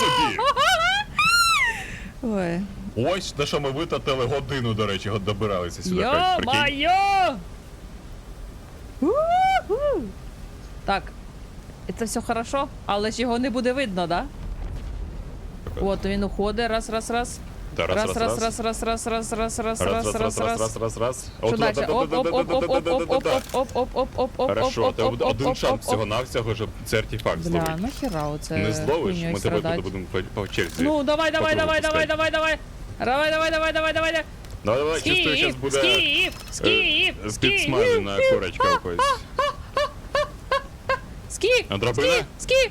Собі! Ой. Ось на що ми витратили годину, до речі, добиралися сюди. У-ху! Так. Це все хорошо, але ж його не буде видно, да? От він уходить, раз, раз, раз. Та Раз, раз, раз, раз, раз, раз, раз, раз, раз, Раз, раз, раз, раз. раз, раз. Що далі? Оп, оп, оп, оп, оп, оп, оп, оп, оп, оп, оп, оп, Хорошо, оп, один шанс всього оп. навсього, щоб цей артефакт Бля, зловити. нахера оце Не зловиш, ми тебе будемо по, черзі. Ну, давай, давай, давай, давай, давай, давай. Давай, давай, давай, давай, давай. Давай, давай, чувствую, зараз Скіф, буде скіф, скіф, е, скіф. підсмажена курочка якось. Скіф, драбина? скіф,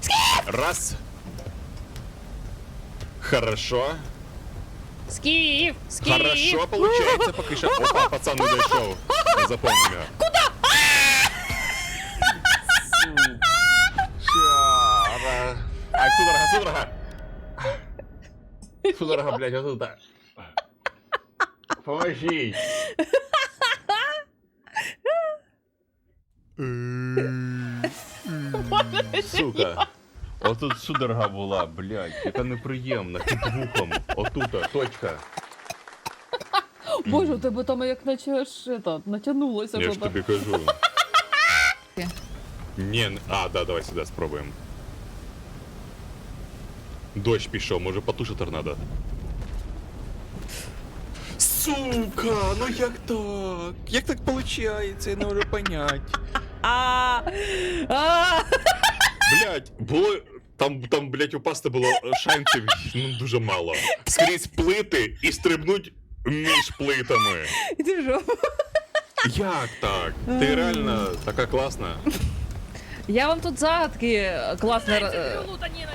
скіф, Раз. Хорошо. Скіф, скіф. Хорошо получается поки що. Опа, пацан не дійшов. Не запомнив. Куда? Шара. Ай, судорога, судорога. Судорога, блядь, вот туда. Поможіть. Сука. Отут судорога була, блядь, яка неприємна, під вухом. Отута, точка. Боже, у тебе там як наче аж это, натягнулося. Я ж тобі кажу. Ні. Ні, а, да, давай сюди спробуємо. Дощ пішов, може потуше торнадо. Сука, ну як так? Як так виходить? Я не можу понять. А, а, Блять, було. Там, там, блять, упасти було шансів ну, дуже мало. Скрізь плити і стрибнуть між плитами. І ти що? Як так? Ти реально така класна. Я вам тут загадки класно е,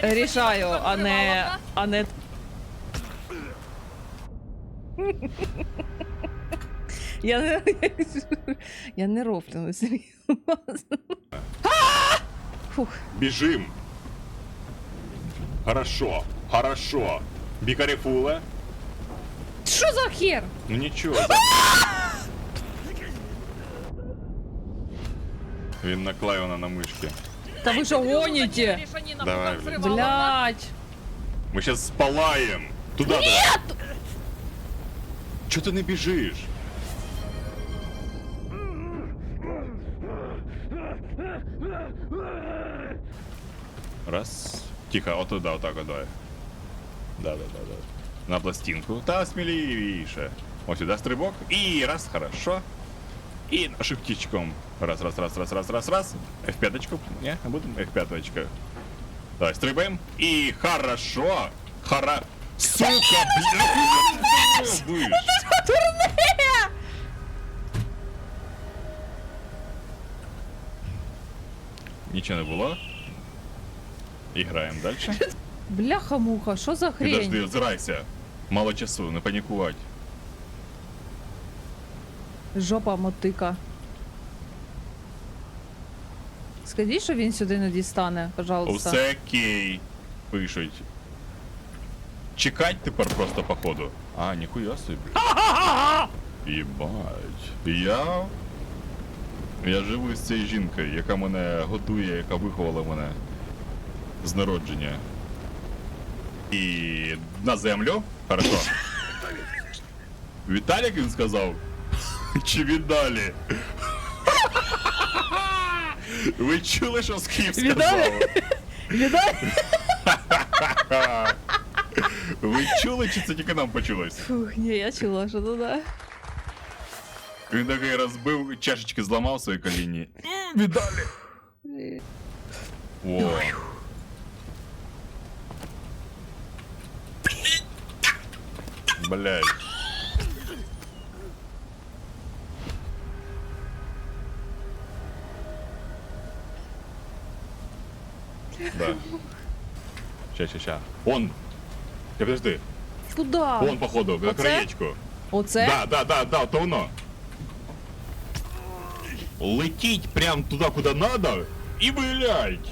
рішаю, а не. а не. Я не. Я не роблю, ну серйозно. Фух. Бежим. Хорошо, хорошо. Бикарефула. Что за хер? Ну ничего. А! Він наклеєна на мышке. Да вы же гоните! Давай, блядь. Блядь. Мы сейчас спалаем. Туда, Нет! давай. Чё ты не бежишь? Раз. Тихо, от туда, вот так вот, давай. Да-да-да-да. На пластинку. Та смелее. Вот сюда стрибок. И раз, хорошо. И шифтичком. Раз, раз, раз, раз, раз, раз, раз. F5. Не, а будем F5. Давай, стрибаем. И хорошо. Хара... Сука, блядь! Нічого не було. І граємо далі. Бляха-муха, що за Підожди, хрень? озирайся. Мало часу, не панікувати. Жопа мотика. Скажіть, що він сюди не дістане, пожалуйста. Усе окей. Пишуть. Чекать тепер просто походу. А, ніхуя собі. Єбать. Я. Я живу з цією жінкою, яка мене годує, яка виховала мене з народження. І на землю. Хорошо. Віталік він сказав? Чи віддалі? Ви чули, що Скіф сказав? Віддай? Ви чули, чи це тільки нам почулось? Фух, ні, я чула, що туди. Він такий розбив, чашечки зламав свої коліні. Віддалі. О. Блять. Да. Ща, ща, ща. Он. Ти подожди. Куди? Он, походу, на Оце? краєчку. Оце? Да, да, да, да, то воно. Летіть прям туди, куди надо, і блять.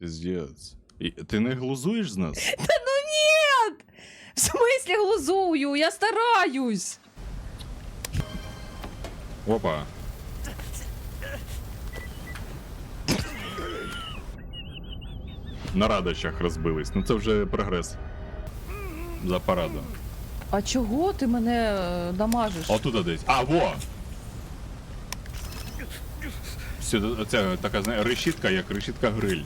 Пиздец. І Ти не глузуєш з нас? Та ну ні! В смислі глузую? Я стараюсь. Опа. На радощах розбились. Ну це вже прогрес. За парадом. А чого ти мене е, дамажиш? Отут десь. А, во! Все, це така знаєш, решітка, як решітка гриль.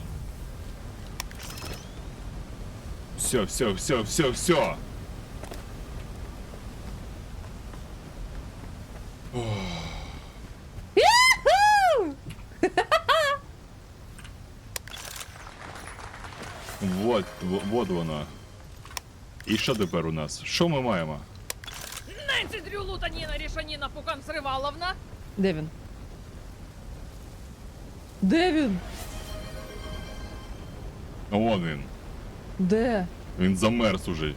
Все, все, все, все, все. Вот, во- вот воно. І що тепер у нас? Що ми маємо? Ненці Дрю Лутаніна Рішаніна Пукан Сриваловна. Де він? Де він? Вон він. Де? Він замерз уже.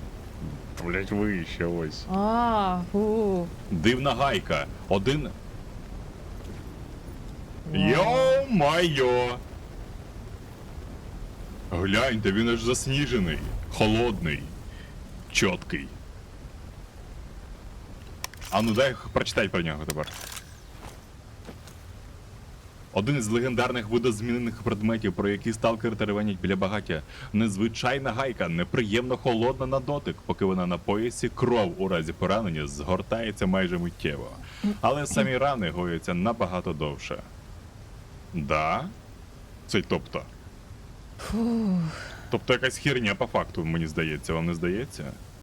Блять, вище ось. А, у. Дивна гайка. Один. Йо-майо! Гляньте, він аж засніжений, холодний, чіткий. А ну дай прочитай про нього тепер. Один із легендарних видозмінених предметів, про які сталкери теревенять біля багаття. Незвичайна гайка, неприємно холодна на дотик, поки вона на поясі кров у разі поранення згортається майже миттєво. Але самі рани гояться набагато довше. Да? Це тобто. Фух. Тобто якась херня по факту, мені здається, вам не здається?